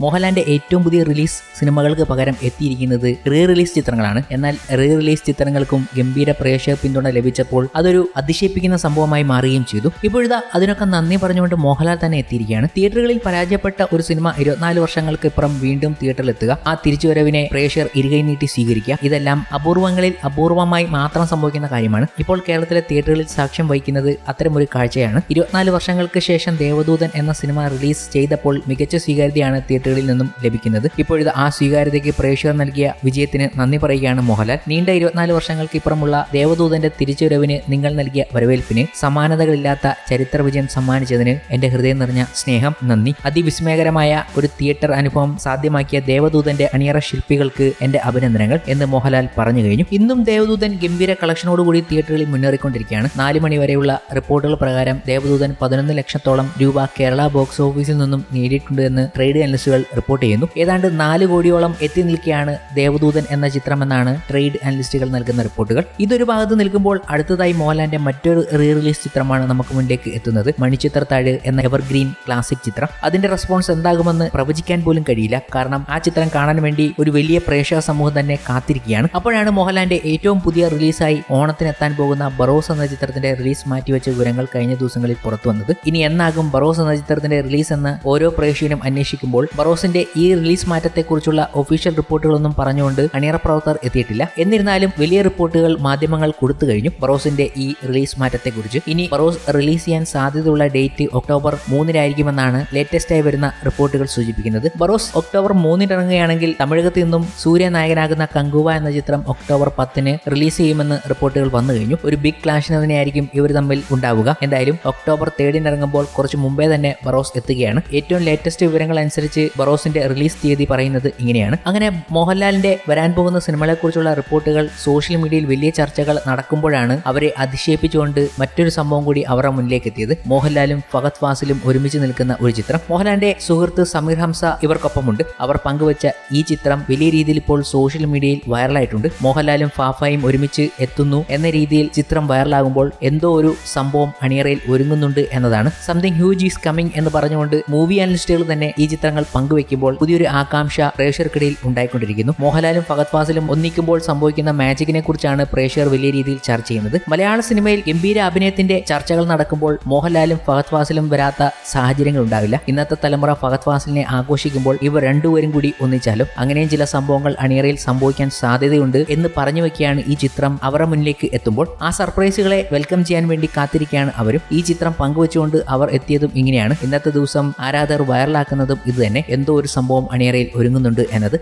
മോഹൻലാലിന്റെ ഏറ്റവും പുതിയ റിലീസ് സിനിമകൾക്ക് പകരം എത്തിയിരിക്കുന്നത് റീ റിലീസ് ചിത്രങ്ങളാണ്. എന്നാൽ റീ റിലീസ് ചിത്രങ്ങൾക്കും ഗംഭീര പ്രേക്ഷക പിന്തുണ ലഭിച്ചപ്പോൾ അതൊരു അതിശയിപ്പിക്കുന്ന സംഭവമായി മാറുകയും ചെയ്തു. ഇപ്പോഴിതാ അതിനൊക്കെ നന്ദി പറഞ്ഞുകൊണ്ട് മോഹൻലാൽ തന്നെ എത്തിയിരിക്കുകയാണ്. തിയേറ്ററുകളിൽ പരാജയപ്പെട്ട ഒരു സിനിമ ഇരുപത്തിനാല് വർഷങ്ങൾക്ക് ഇപ്പുറം വീണ്ടും തിയേറ്ററിലെത്തുക. ആ തിരിച്ചുവരവിനെ പ്രേക്ഷകർ ഇരുകൈ നീട്ടി സ്വീകരിക്കുക. ഇതെല്ലാം അപൂർവങ്ങളിൽ അപൂർവമായി മാത്രം സംഭവിക്കുന്ന കാര്യമാണ്. ഇപ്പോൾ കേരളത്തിലെ തിയേറ്ററുകളിൽ സാക്ഷ്യം വഹിക്കുന്നത് അത്തരമൊരു കാഴ്ചയാണ്. ഇരുപത്തിനാല് വർഷങ്ങൾക്ക് ശേഷം ദേവദൂതൻ എന്ന സിനിമ റിലീസ് ചെയ്തപ്പോൾ മികച്ച സ്വീകാര്യതയാണ് തിയേറ്ററുകളിൽ നിന്നും ലഭിക്കുന്നത്. ഇപ്പോഴിത് ആ സ്വീകാര്യതയ്ക്ക് പ്രേക്ഷകർ നൽകിയ വിജയത്തിന് നന്ദി പറയുകയാണ് മോഹൻലാൽ. നീണ്ട ഇരുപത്തിനാല് വർഷങ്ങൾക്ക് ഇപ്പുറമുള്ള ദേവദൂതന്റെ തിരിച്ചുവരവിന് നിങ്ങൾ നൽകിയ വരവേൽപ്പിന് സമാനതകളില്ലാത്ത ചരിത്ര വിജയം സമ്മാനിച്ചതിന് എന്റെ ഹൃദയം നിറഞ്ഞ സ്നേഹം നന്ദി. അതിവിസ്മയകരമായ ഒരു തിയേറ്റർ അനുഭവം സാധ്യമാക്കിയ ദേവദൂതന്റെ അണിയറ ശില്പികൾക്ക് എന്റെ അഭിനന്ദനങ്ങൾ എന്ന് മോഹൻലാൽ പറഞ്ഞു കഴിഞ്ഞു. ഇന്നും ദേവദൂതൻ ഗംഭീര കളക്ഷനോടുകൂടി തിയേറ്ററുകളിൽ മുന്നേറിക്കൊണ്ടിരിക്കുകയാണ്. നാല് മണി വരെയുള്ള റിപ്പോർട്ടുകൾ പ്രകാരം ദേവദൂതൻ പതിനൊന്ന് ലക്ഷത്തോളം രൂപ കേരള ബോക്സ് ഓഫീസിൽ നിന്നും നേടിയിട്ടുണ്ട് എന്ന് ട്രേഡ് അനലിസ്റ്റുകൾ റിപ്പോർട്ട് ചെയ്യുന്നു. ഏതാണ്ട് നാല് കോടിയോളം എത്തി നിൽക്കുകയാണ് ദേവദൂതൻ എന്ന ചിത്രമെന്നാണ് ട്രേഡ് അനലിസ്റ്റുകൾ നൽകുന്ന റിപ്പോർട്ടുകൾ ഇതൊരു ഭാഗത്ത് നിൽക്കുമ്പോൾ അടുത്തതായി മോഹൻലാലിന്റെ മറ്റൊരു റീ റിലീസ് ചിത്രമാണ് നമുക്ക് മുന്നിലേക്ക് എത്തുന്നത്. മണിച്ചിത്ര താഴ് എന്ന എവർഗ്രീൻ ക്ലാസിക് ചിത്രം. അതിന്റെ റെസ്പോൺസ് എന്താകുമെന്ന് പ്രവചിക്കാൻ പോലും കഴിയില്ല. കാരണം ആ ചിത്രം കാണാൻ വേണ്ടി ഒരു വലിയ പ്രേക്ഷക സമൂഹം തന്നെ കാത്തിരിക്കുകയാണ്. അപ്പോഴാണ് മോഹൻലാലിന്റെ ഏറ്റവും പുതിയ റിലീസായി ഓണത്തിനെത്താൻ പോകുന്ന ബറോസ് എന്ന ചിത്രത്തിന്റെ റിലീസ് മാറ്റിവെച്ച വിവരങ്ങൾ കഴിഞ്ഞ ദിവസങ്ങളിൽ പുറത്തു വന്നത്. ഇനി എന്നാകും ബറോസ് എന്ന ചിത്രത്തിന്റെ റിലീസ് എന്ന് ഓരോ പ്രേക്ഷകനും അന്വേഷിക്കുമ്പോൾ ബറോസിന്റെ ഈ റിലീസ് മാറ്റത്തെക്കുറിച്ചുള്ള ഒഫീഷ്യൽ റിപ്പോർട്ടുകളൊന്നും പറഞ്ഞുകൊണ്ട് അണിയറ പ്രവർത്തകർ എത്തിയിട്ടില്ല. എന്നിരുന്നാലും വലിയ റിപ്പോർട്ടുകൾ മാധ്യമങ്ങൾ കൊടുത്തു കഴിഞ്ഞു. ഫറോസിന്റെ ഈ റിലീസ് മാറ്റത്തെക്കുറിച്ച്. ഇനി ഫറോസ് റിലീസ് ചെയ്യാൻ സാധ്യതയുള്ള ഡേറ്റ് ഒക്ടോബർ മൂന്നിനായിരിക്കുമെന്നാണ് ലേറ്റസ്റ്റ് ആയി വരുന്ന റിപ്പോർട്ടുകൾ സൂചിപ്പിക്കുന്നത്. ഫറോസ് ഒക്ടോബർ മൂന്നിന് ഇറങ്ങുകയാണെങ്കിൽ തമിഴകത്തു നിന്നും സൂര്യ നായകനാകുന്ന കങ്കുവ എന്ന ചിത്രം ഒക്ടോബർ പത്തിന് റിലീസ് ചെയ്യുമെന്ന് റിപ്പോർട്ടുകൾ വന്നു കഴിഞ്ഞു. ഒരു ബിഗ് ക്ലാഷിന് തന്നെയായിരിക്കും ഇവർ തമ്മിൽ ഉണ്ടാവുക. എന്തായാലും ഒക്ടോബർ തേർഡിന് കുറച്ച് മുമ്പേ തന്നെ ഫറോസ് എത്തുകയാണ്. ഏറ്റവും ലേറ്റസ്റ്റ് വിവരങ്ങൾ അനുസരിച്ച് ബറോസിന്റെ റിലീസ് തീയതി പറയുന്നത് ഇങ്ങനെയാണ്. അങ്ങനെ മോഹൻലാലിന്റെ വരാൻ പോകുന്ന സിനിമകളെക്കുറിച്ചുള്ള റിപ്പോർട്ടുകൾ സോഷ്യൽ മീഡിയയിൽ വലിയ ചർച്ചകൾ നടക്കുമ്പോഴാണ് അവരെ അതിശയിപ്പിച്ചുകൊണ്ട് മറ്റൊരു സംഭവം കൂടി അവരുടെ മുന്നിലേക്ക് എത്തിയത്. മോഹൻലാലും ഫഹദ് ഫാസിലും ഒരുമിച്ച് നിൽക്കുന്ന ഒരു ചിത്രം. മോഹൻലാലിന്റെ സുഹൃത്ത് സമീർ ഹംസ ഇവർക്കൊപ്പമുണ്ട്. അവർ പങ്കുവച്ച ഈ ചിത്രം വലിയ രീതിയിൽ ഇപ്പോൾ സോഷ്യൽ മീഡിയയിൽ വൈറലായിട്ടുണ്ട്. മോഹൻലാലും ഫാഫായും ഒരുമിച്ച് എത്തുന്നു എന്ന രീതിയിൽ ചിത്രം വൈറലാകുമ്പോൾ എന്തോ ഒരു സംഭവം അണിയറയിൽ ഒരുങ്ങുന്നുണ്ട് എന്നതാണ്. സംതിങ് ഹ്യൂജ് ഈസ് കമ്മിങ് എന്ന് പറഞ്ഞുകൊണ്ട് മൂവി അനലിസ്റ്റുകൾ തന്നെ ഈ ചിത്രങ്ങൾ പങ്കുവെക്കുമ്പോൾ പുതിയൊരു ആകാംക്ഷ പ്രേക്ഷകർക്കിടയിൽ ഉണ്ടായിക്കൊണ്ടിരിക്കുന്നു. മോഹൻലാലും ഫഹദ് ഫാസിലും ഒന്നിക്കുമ്പോൾ സംഭവിക്കുന്ന മാജിക്കിനെ കുറിച്ചാണ് പ്രേക്ഷകർ വലിയ രീതിയിൽ ചർച്ച ചെയ്യുന്നത്. മലയാള സിനിമയിൽ ഗംഭീര അഭിനയത്തിന്റെ ചർച്ചകൾ നടക്കുമ്പോൾ മോഹൻലാലും ഫഹദ് ഫാസിലും വരാത്ത സാഹചര്യങ്ങൾ ഉണ്ടാവില്ല. ഇന്നത്തെ തലമുറ ഫഹദ് ഫാസിലിനെ ആഘോഷിക്കുമ്പോൾ ഇവർ രണ്ടുപേരും കൂടി ഒന്നിച്ചാലും അങ്ങനെയും ചില സംഭവങ്ങൾ അണിയറയിൽ സംഭവിക്കാൻ സാധ്യതയുണ്ട് എന്ന് പറഞ്ഞു വെക്കുകയാണ് ഈ ചിത്രം അവരുടെ മുന്നിലേക്ക് എത്തുമ്പോൾ. ആ സർപ്രൈസുകളെ വെൽക്കം ചെയ്യാൻ വേണ്ടി കാത്തിരിക്കുകയാണ് അവരും. ഈ ചിത്രം പങ്കുവെച്ചുകൊണ്ട് അവർ എത്തിയതും ഇങ്ങനെയാണ്. ഇന്നത്തെ ദിവസം ആരാധകർ വൈറലാക്കുന്നതും ഇത് തന്നെ എന്തോ ഒരു സംഭവം അണിയറയിൽ ഒരുങ്ങുന്നുണ്ട് എന്നത്